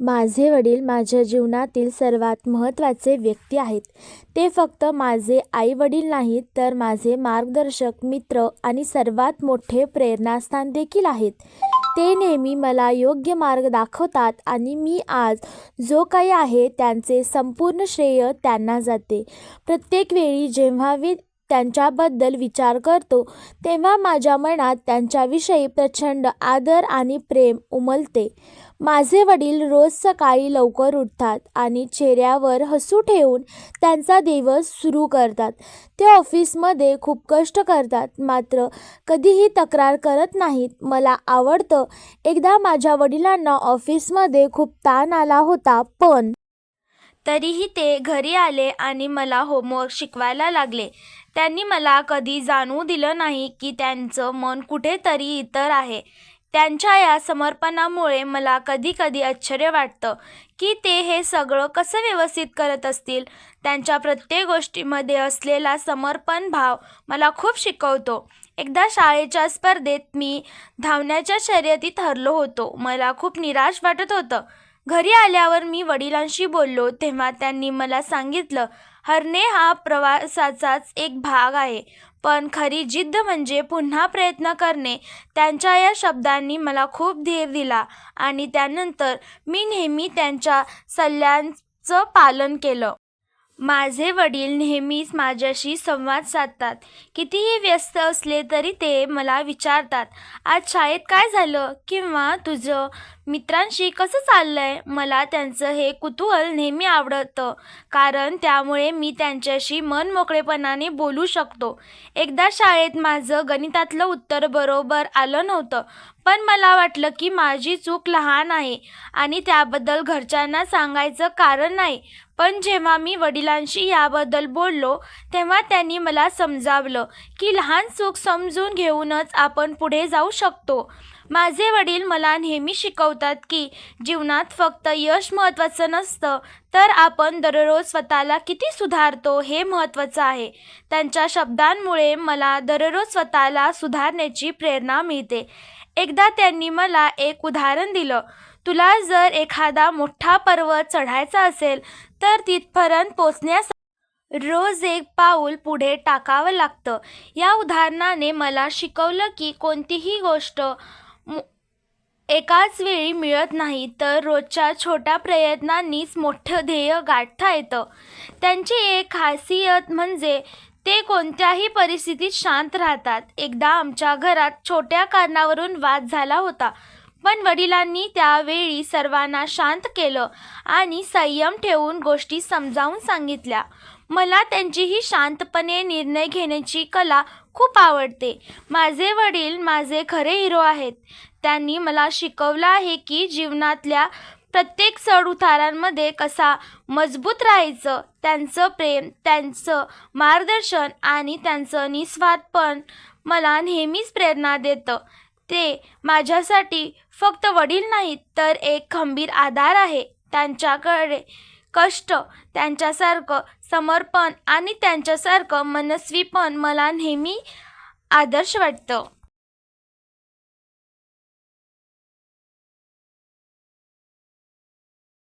माझे वडील माझ्या जीवनातील सर्वात महत्त्वाचे व्यक्ती आहेत. ते फक्त माझे आई-वडील नाहीत, तर माझे मार्गदर्शक, मित्र आणि सर्वात मोठे प्रेरणास्थान देखील आहेत. ते नेहमी मला योग्य मार्ग दाखवतात आणि मी आज जो काही आहे त्यांचे संपूर्ण श्रेय त्यांना जाते. प्रत्येक वेळी जेव्हा मी त्यांच्याबद्दल विचार करतो, तेव्हा माझ्या मनात त्यांच्याविषयी प्रचंड आदर आणि प्रेम उमलते. माझे वडील रोज सकाळी लवकर उठतात आणि चेहऱ्यावर हसू ठेवून त्यांचा दिवस सुरू करतात. ते ऑफिसमध्ये खूप कष्ट करतात, मात्र कधीही तक्रार करत नाहीत. मला आवडतं एकदा माझ्या वडिलांना ऑफिसमध्ये खूप ताण आला होता, पण तरीही ते घरी आले आणि मला होमवर्क शिकवायला लागले. त्यांनी मला कधी जाणवू दिलं नाही की त्यांचं मन कुठेतरी इतर आहे. त्यांच्या या समर्पणामुळे मला कधी-कधी आश्चर्य वाटतं की ते हे सगळं कसं व्यवस्थित करत असतील. त्यांच्या प्रत्येक गोष्टीमध्ये असलेला समर्पण भाव मला खूप शिकवतो. एकदा शाळेच्या स्पर्धेत मी धावण्याच्या शर्यतीत हरलो होतो. मला खूप निराश वाटत होतं. घरी आल्यावर मी वडिलांशी बोललो, तेव्हा त्यांनी मला सांगितलं, हरणे हा प्रवासाचाच एक भाग आहे, पण खरी जिद्द म्हणजे पुन्हा प्रयत्न करणे. त्यांच्या या शब्दांनी मला खूप धीर दिला आणि त्यानंतर मी नेहमी त्यांच्या सल्ल्यांचं पालन केलं. माझे वडील नेहमीच माझ्याशी संवाद साधतात. कितीही व्यस्त असले तरी ते मला विचारतात, आज शाळेत काय झालं? किंवा तुझं मित्रांशी कसं चाललंय? मला त्यांचं हे कुतूहल नेहमी आवडतं, कारण त्यामुळे मी त्यांच्याशी मन मोकळेपणाने बोलू शकतो. एकदा शाळेत माझं गणितातलं उत्तर बरोबर आलं नव्हतं, पण मला वाटलं की माझी चूक लहान आहे आणि त्याबद्दल घरच्यांना सांगायचं कारण नाही. पण जेव्हा मी वडिलांशी याबद्दल बोललो, तेव्हा त्यांनी मला समजावलं की लहान चूक समजून घेऊनच आपण पुढे जाऊ शकतो. माझे वडील मला नेहमी शिकवतात की जीवनात फक्त यश महत्त्वाचं नसतं, तर आपण दररोज स्वतःला किती सुधारतो हे महत्त्वाचं आहे. त्यांच्या शब्दांमुळे मला दररोज स्वतःला सुधारण्याची प्रेरणा मिळते. एकदा त्यांनी मला एक उदाहरण दिलं, तुला जर एखादा मोठा पर्वत चढायचा असेल, तर तिथपर्यंत पोचण्यास रोज एक पाऊल पुढे टाकावं लागतं. या उदाहरणाने मला शिकवलं की कोणतीही गोष्ट एकाच वेळी मिळत नाही, तर रोजच्या छोट्या प्रयत्नांनीच मोठं ध्येय गाठता येतं. त्यांची एक खासियत म्हणजे ते कोणत्याही परिस्थितीत शांत राहतात. एकदा आमच्या घरात छोट्या कारणावरून वाद झाला होता, पण वडिलांनी त्यावेळी सर्वांना शांत केलं आणि संयम ठेवून गोष्टी समजावून सांगितल्या. मला त्यांचीही शांतपणे निर्णय घेण्याची कला खूप आवडते. माझे वडील माझे खरे हिरो आहेत. त्यांनी मला शिकवलं आहे की जीवनातल्या प्रत्येक चढ-उतारांमध्ये मजबूत राहायचं. त्यांचं प्रेम, त्यांचं मार्गदर्शन आणि त्यांचं निस्वार्थपण मला नेहमीच प्रेरणा देतं. ते माझ्यासाठी फक्त वडील नाहीत, तर एक खंबीर आधार आहे त्यांच्याकडे कष्ट, त्यांच्यासारखं समर्पण आणि त्यांच्यासारखं मनस्वीपण मला नेहमी आदर्श वाटतं.